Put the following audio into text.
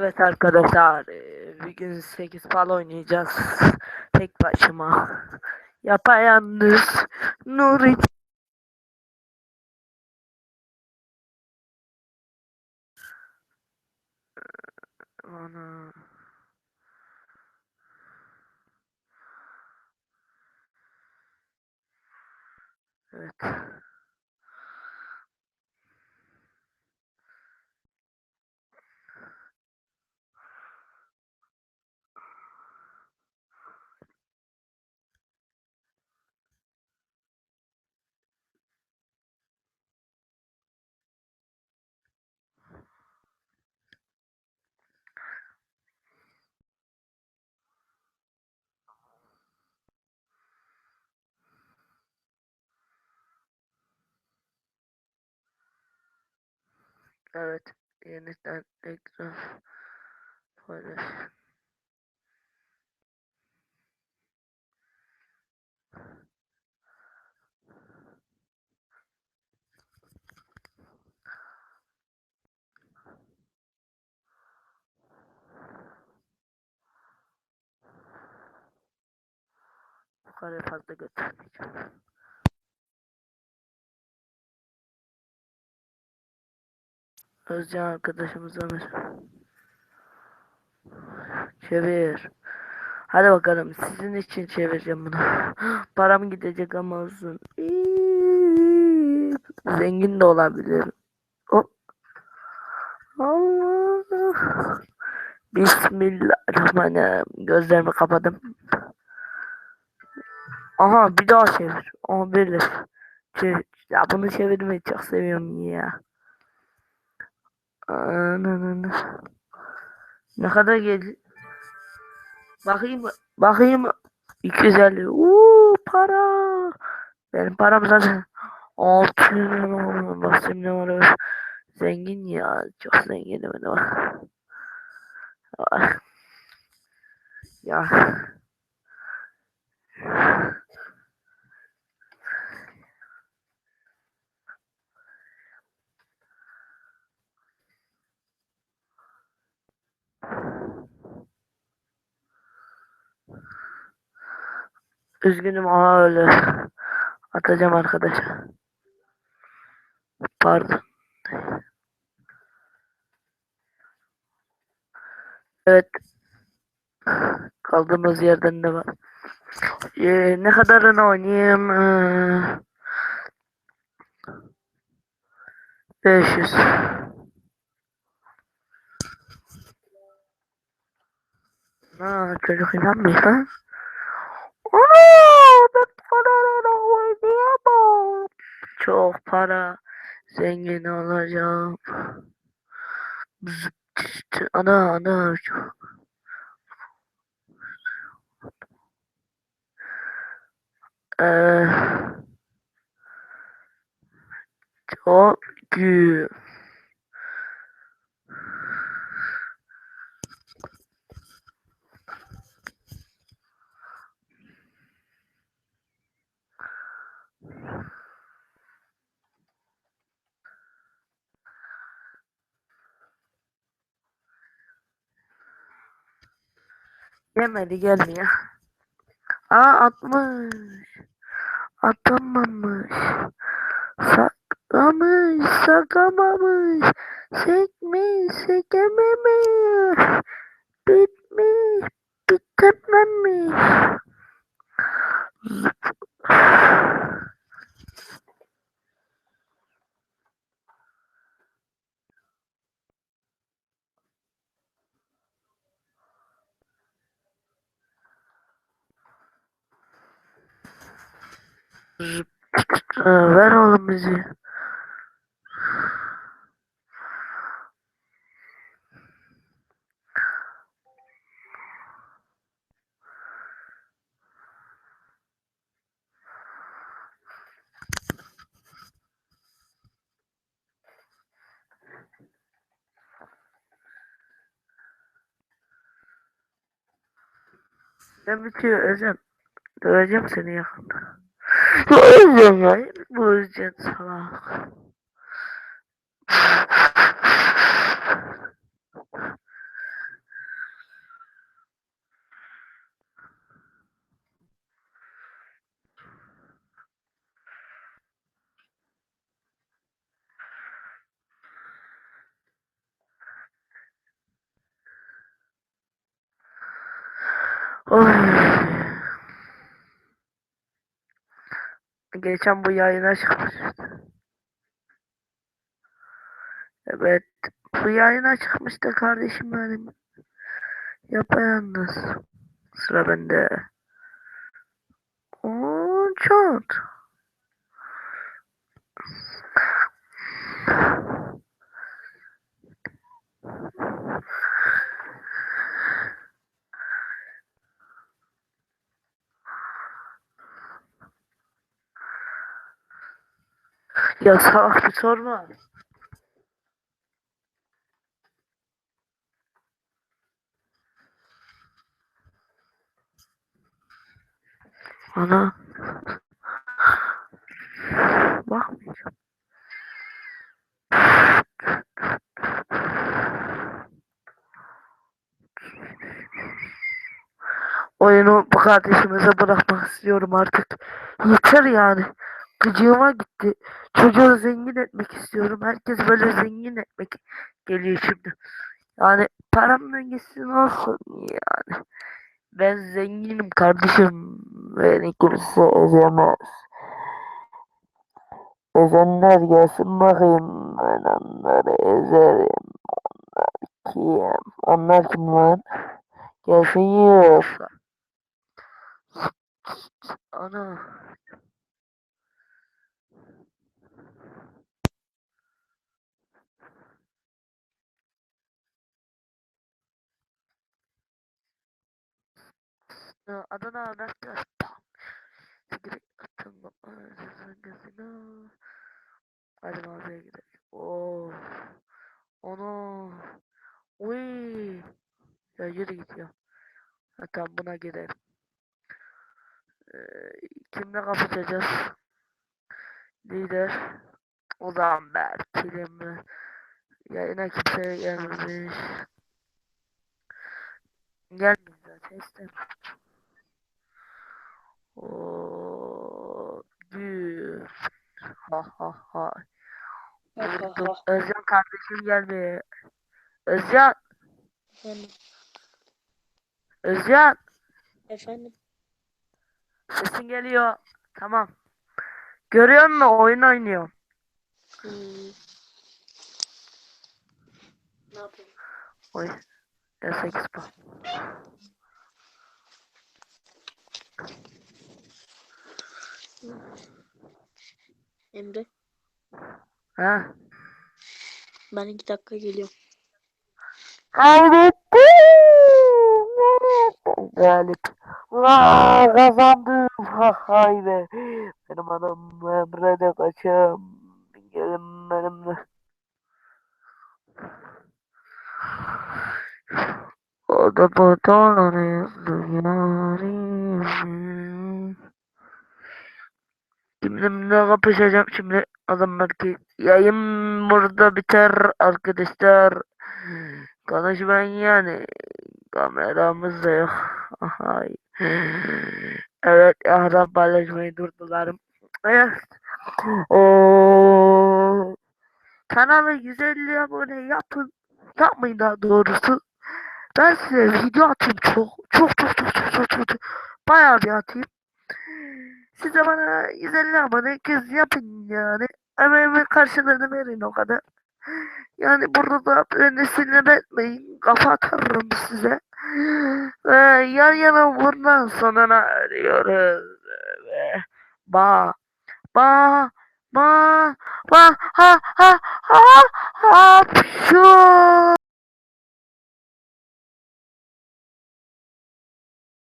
Evet arkadaşlar eee, bir gün 8 fal oynayacağız tek başıma yapayalnız Nuri Ana. Evet. Evet. Yeniden ekran paylaş. Bu kadar fazla götürmeyeceğim. Özcan arkadaşımız Ömer. Çevir. Hadi bakalım sizin için çevireceğim bunu. Param gidecek ama olsun. Zengin de olabilir. Hop. Allah. Bismillahirrahmanirrahim. Gözlerimi kapadım. Aha bir daha çevir. 11 lira. Çevir. Ya bunu çevirmeyi çok seviyorum ya. Ne kadar geldi? Bakayım bakayım 250. Uuu para. Benim param zaten 6 lira. Basayım ne var? Zengin ya. Çok zenginim ama. Ah. Ya. Üzgünüm ama öyle. Atacağım arkadaşa. Pardon. Evet. Kaldığımız yerden de var. Ee, ne kadarını oynayayım? Ee, 500. Ha, çocuk inanmıyor ha? Aa, ben. Çok para. Zengin olacağım. Ana ana. Ee, çok gü. Yemedi gelmiyor. Aa atmış. Atamamış. Saklamış, sakamamış. Sekmiş, sekememiş. Bitmiş, bitememiş. Aa, ver oğlum bizi. Ne bitiyor Özlem? Döveceğim seni yakında. İşte o. Bu yüzden salak. Oh. Geçen bu yayına çıkmıştı. Evet. Bu yayına çıkmıştı kardeşim benim. Yapayalnız. Sıra bende. Oo, çok. Ya salak sorma. Ana. Bakmayacağım. Oyunu bu kardeşimize bırakmak istiyorum artık. Yeter yani. Gıcığıma gitti. Çocuğu zengin etmek istiyorum. Herkes böyle zengin etmek geliyor şimdi. Yani paramla gitsin olsun yani. Ben zenginim kardeşim. Beni kimse ezemez. Ezenler gelsin bakayım. Ben onları ezerim. Onlar kim? Onlar kim lan? Gelsin yiyorsa. Ana. Ya Adana. Gözüne. Hadi mağazaya gidelim. Oo. Onu. Uy. Ya yürü git ya. Tamam buna gidelim. Ee, kimle kapışacağız? Lider. O zaman Berk'ile mi? Yayına kimse gelmemiş. Gelmiyor zaten istemiyorum. Büyü. Ha ha ha. Vurdum. Özcan kardeşim geldi. Özcan. Efendim, Özcan. efendim. Sesin geliyor. Tamam. Görüyor musun? Oyun oynuyor. Hmm. Ne yapayım? Oy. Ya 8 puan. Emre, Ha? ben iki dakika geliyorum. Kaybettim. Galip. Vaa kazandım. Ha hay be. Benim adam Emre de kaçım. Gelin benimle. O da bu dünyanın Kimle kapışacağım şimdi adamlar ki yayın burada biter arkadaşlar. Konuşmayın yani. Kameramız da yok. Evet ahram paylaşmayı durdularım. Evet. Eee, Kanala 150 abone yapın. Yapmayın daha doğrusu. Ben size video atayım. Çok çok çok çok çok çok. çok. Bayağı bir atayım. Siz de bana 150 abone kız yapın yani. Emeğimin karşılığını verin o kadar. Yani burada da beni sinir etmeyin. Kafa atarım size. Ve yan yana bundan sonuna arıyoruz. Ve ba ba ba ba ha ha ha ha şu